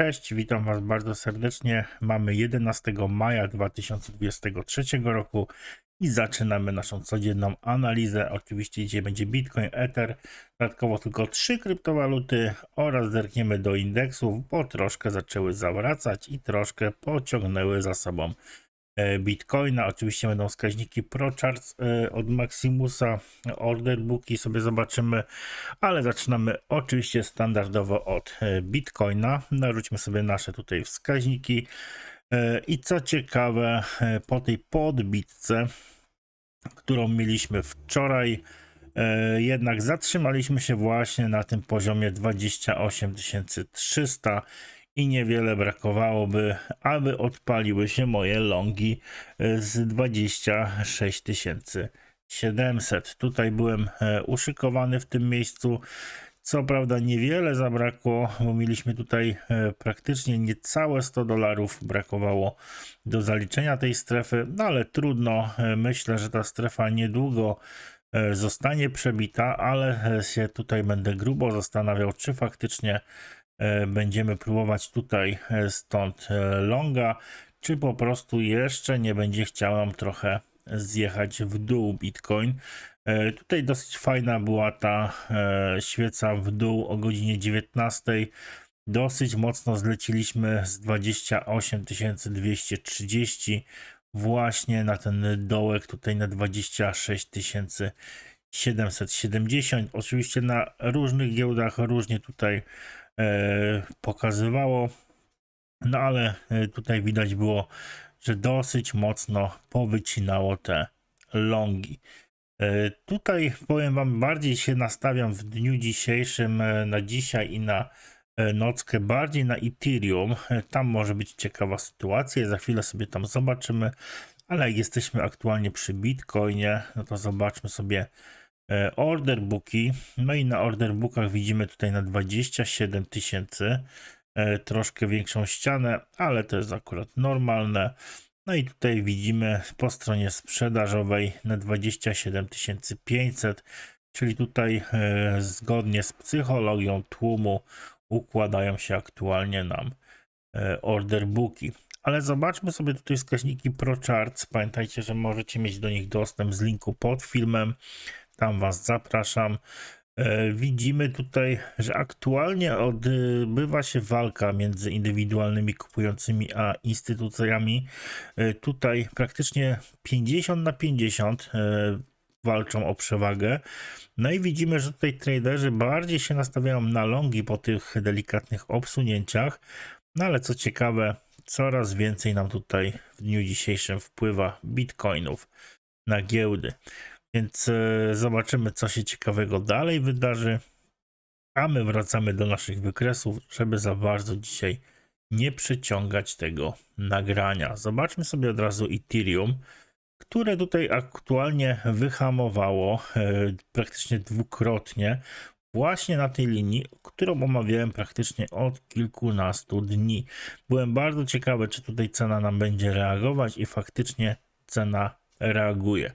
Cześć, witam Was bardzo serdecznie. Mamy 11 maja 2023 roku i zaczynamy naszą codzienną analizę. Oczywiście dzisiaj będzie Bitcoin, Ether, dodatkowo tylko trzy kryptowaluty oraz zerkniemy do indeksów, bo troszkę zaczęły zawracać i troszkę pociągnęły za sobą Bitcoina. Oczywiście będą wskaźniki ProCharts e, od Maximusa, order booki sobie zobaczymy, ale zaczynamy oczywiście standardowo od e, Bitcoina. Narzućmy sobie nasze tutaj wskaźniki. E, I co ciekawe, e, po tej podbitce, którą mieliśmy wczoraj, e, jednak zatrzymaliśmy się właśnie na tym poziomie 28 300 i niewiele brakowałoby, aby odpaliły się moje longi e, z 26 700. Tutaj byłem e, uszykowany w tym miejscu. Co prawda niewiele zabrakło, bo mieliśmy tutaj e, praktycznie niecałe 100 dolarów brakowało do zaliczenia tej strefy, no ale trudno. Myślę, że ta strefa niedługo zostanie przebita, ale się tutaj będę grubo zastanawiał, czy faktycznie będziemy próbować tutaj e, stąd e, longa, czy po prostu jeszcze nie będzie chciał nam trochę zjechać w dół Bitcoin. E, Tutaj dosyć fajna była ta e, świeca w dół o godzinie 19. Dosyć mocno zleciliśmy z 28 230 właśnie na ten dołek tutaj na 26 770. Oczywiście na różnych giełdach różnie tutaj e, pokazywało, no ale e, tutaj widać było, że dosyć mocno powycinało te longi. E, Tutaj powiem Wam, bardziej się nastawiam w dniu dzisiejszym e, na dzisiaj i na e, nockę, bardziej na Ethereum. E, Tam może być ciekawa sytuacja, za chwilę sobie tam zobaczymy, ale jak jesteśmy aktualnie przy Bitcoinie, no to zobaczmy sobie e, order booki. No i na order bookach widzimy tutaj na 27 tysięcy e, troszkę większą ścianę, ale to jest akurat normalne. No i tutaj widzimy po stronie sprzedażowej na 27 500, czyli tutaj e, zgodnie z psychologią tłumu układają się aktualnie nam e, order booki. Ale zobaczmy sobie tutaj wskaźniki ProCharts. Pamiętajcie, że możecie mieć do nich dostęp z linku pod filmem. Tam Was zapraszam. E, Widzimy tutaj, że aktualnie odbywa się walka między indywidualnymi kupującymi a instytucjami. E, Tutaj praktycznie 50 na 50 e, walczą o przewagę. No i widzimy, że tutaj traderzy bardziej się nastawiają na longi po tych delikatnych obsunięciach. No ale co ciekawe, coraz więcej nam tutaj w dniu dzisiejszym wpływa bitcoinów na giełdy. Więc e, zobaczymy, co się ciekawego dalej wydarzy. A my wracamy do naszych wykresów, żeby za bardzo dzisiaj nie przeciągać tego nagrania. Zobaczmy sobie od razu Ethereum, które tutaj aktualnie wyhamowało e, praktycznie dwukrotnie właśnie na tej linii, którą omawiałem praktycznie od kilkunastu dni. Byłem bardzo ciekawy, czy tutaj cena nam będzie reagować i faktycznie cena reaguje.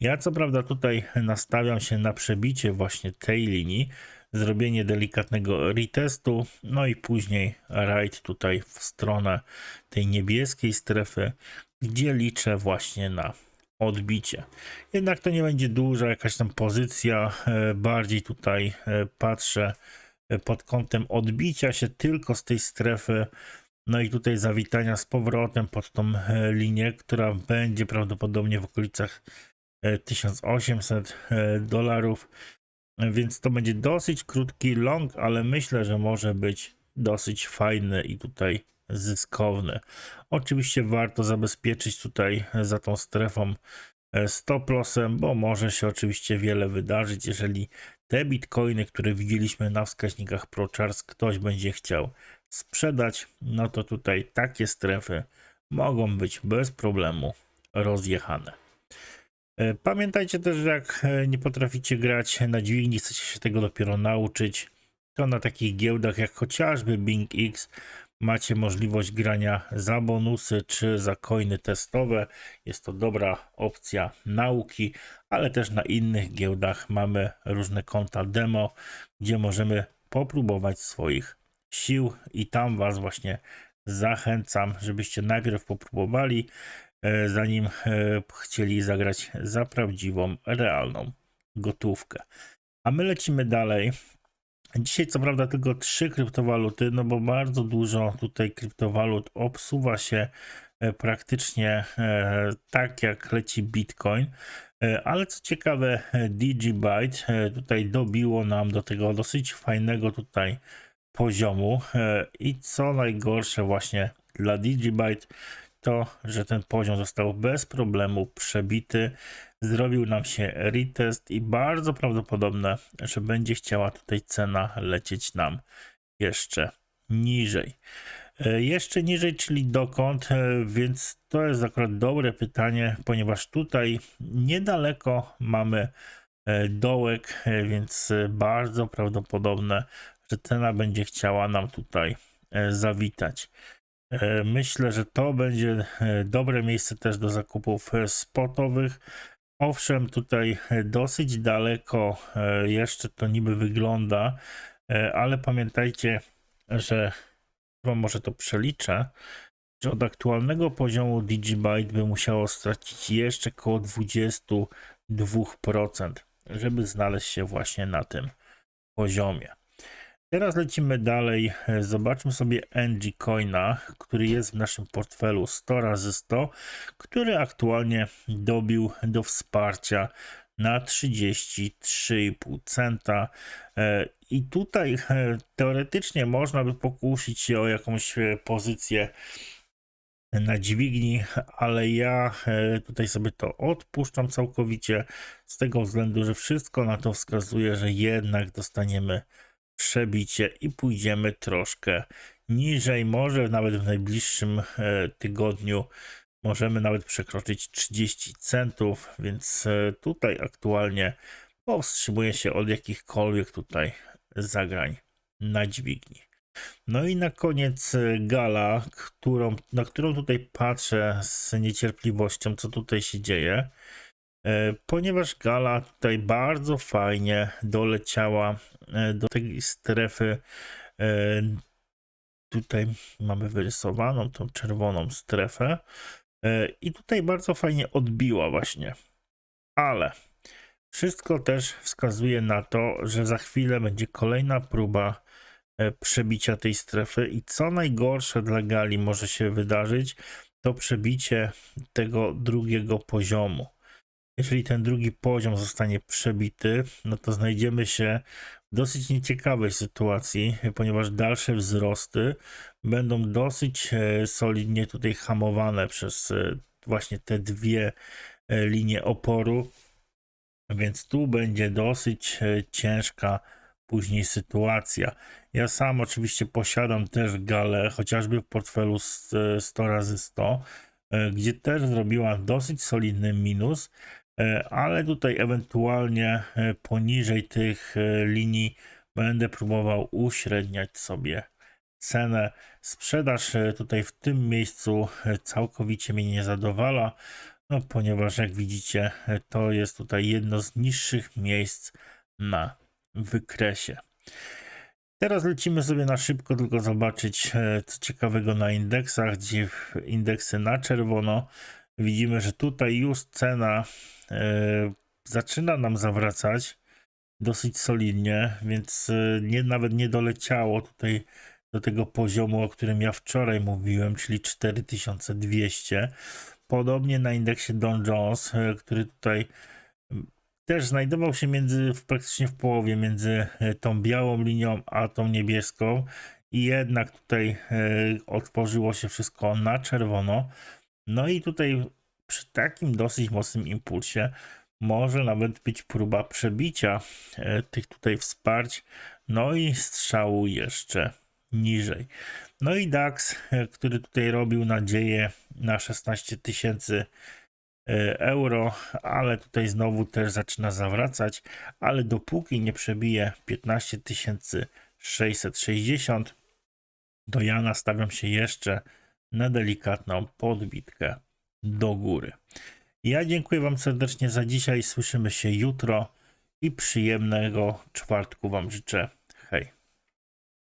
Ja co prawda tutaj nastawiam się na przebicie właśnie tej linii, zrobienie delikatnego retestu, no i później raid tutaj w stronę tej niebieskiej strefy, gdzie liczę właśnie na odbicie. Jednak to nie będzie duża jakaś tam pozycja, e, bardziej tutaj e, patrzę e, pod kątem odbicia się tylko z tej strefy, no i tutaj zawitania z powrotem pod tą e, linię, która będzie prawdopodobnie w okolicach e, 1800 e, dolarów. E, Więc to będzie dosyć krótki long, ale myślę, że może być dosyć fajny i tutaj zyskowny. Oczywiście warto zabezpieczyć tutaj za tą strefą stop lossem, bo może się oczywiście wiele wydarzyć, jeżeli te bitcoiny, które widzieliśmy na wskaźnikach ProCharts, ktoś będzie chciał sprzedać, no to tutaj takie strefy mogą być bez problemu rozjechane. E, Pamiętajcie też, że jak e, nie potraficie grać na dźwigni, chcecie się tego dopiero nauczyć, to na takich giełdach jak chociażby Bing X macie możliwość grania za bonusy czy za coiny testowe. Jest to dobra opcja nauki, ale też na innych giełdach mamy różne konta demo, gdzie możemy popróbować swoich sił i tam Was właśnie zachęcam, żebyście najpierw popróbowali, e, zanim e, chcieli zagrać za prawdziwą, realną gotówkę. A my lecimy dalej. Dzisiaj co prawda tylko trzy kryptowaluty, no bo bardzo dużo tutaj kryptowalut obsuwa się e, praktycznie tak jak leci Bitcoin. Ale co ciekawe, DigiByte tutaj dobiło nam do tego dosyć fajnego tutaj poziomu. E, I co najgorsze właśnie dla DigiByte to, że ten poziom został bez problemu przebity. Zrobił nam się retest i bardzo prawdopodobne, że będzie chciała tutaj cena lecieć nam jeszcze niżej. E, Jeszcze niżej, czyli dokąd, E, więc to jest akurat dobre pytanie, ponieważ tutaj niedaleko mamy dołek, więc bardzo prawdopodobne, że cena będzie chciała nam tutaj e, zawitać. E, Myślę, że to będzie e, dobre miejsce też do zakupów spotowych. Owszem, tutaj dosyć daleko jeszcze to niby wygląda, ale pamiętajcie, że wam może to przeliczę, że od aktualnego poziomu Digibyte by musiało stracić jeszcze około 22%, żeby znaleźć się właśnie na tym poziomie. Teraz lecimy dalej. Zobaczmy sobie NG Coina, który jest w naszym portfelu 100 razy 100, który aktualnie dobił do wsparcia na 33,5 centa. E, I tutaj e, teoretycznie można by pokusić się o jakąś e, pozycję na dźwigni, ale ja tutaj sobie to odpuszczam całkowicie z tego względu, że wszystko na to wskazuje, że jednak dostaniemy przebicie i pójdziemy troszkę niżej. Może nawet w najbliższym e, tygodniu możemy nawet przekroczyć 30 centów, więc e, tutaj aktualnie powstrzymuję się od jakichkolwiek tutaj zagrań na dźwigni. No i na koniec e, gala, którą, na którą tutaj patrzę z niecierpliwością, co tutaj się dzieje, ponieważ gala tutaj bardzo fajnie doleciała e, do tej strefy. e, Tutaj mamy wyrysowaną tą czerwoną strefę e, i tutaj bardzo fajnie odbiła właśnie. Ale wszystko też wskazuje na to, że za chwilę będzie kolejna próba e, przebicia tej strefy i co najgorsze dla gali może się wydarzyć, to przebicie tego drugiego poziomu. Jeżeli ten drugi poziom zostanie przebity, no to znajdziemy się w dosyć nieciekawej sytuacji, ponieważ dalsze wzrosty będą dosyć e, solidnie tutaj hamowane przez e, właśnie te dwie e, linie oporu, więc tu będzie dosyć ciężka później sytuacja. Ja sam oczywiście posiadam też galę, chociażby w portfelu s- 100 razy 100, e, gdzie też zrobiła dosyć solidny minus, ale tutaj ewentualnie e, poniżej tych e, linii będę próbował uśredniać sobie cenę. Sprzedaż e, tutaj w tym miejscu e, całkowicie mnie nie zadowala, no ponieważ jak widzicie e, to jest tutaj jedno z niższych miejsc na wykresie. Teraz lecimy sobie na szybko, tylko zobaczyć e, co ciekawego na indeksach, gdzie indeksy na czerwono. Widzimy, że tutaj już cena e, zaczyna nam zawracać dosyć solidnie, więc e, nie, nawet nie doleciało tutaj do tego poziomu, o którym ja wczoraj mówiłem, czyli 4200. Podobnie na indeksie Dow Jones, e, który tutaj też znajdował się między, praktycznie w połowie między tą białą linią a tą niebieską i jednak tutaj otworzyło się wszystko na czerwono. No i tutaj przy takim dosyć mocnym impulsie może nawet być próba przebicia e, tych tutaj wsparć, no i strzału jeszcze niżej. No i DAX, e, który tutaj robił nadzieję na 16 tysięcy e, euro, ale tutaj znowu też zaczyna zawracać, ale dopóki nie przebije 15 660, to ja nastawiam się jeszcze na delikatną podbitkę do góry. Ja dziękuję Wam serdecznie za dzisiaj. Słyszymy się jutro i przyjemnego czwartku Wam życzę.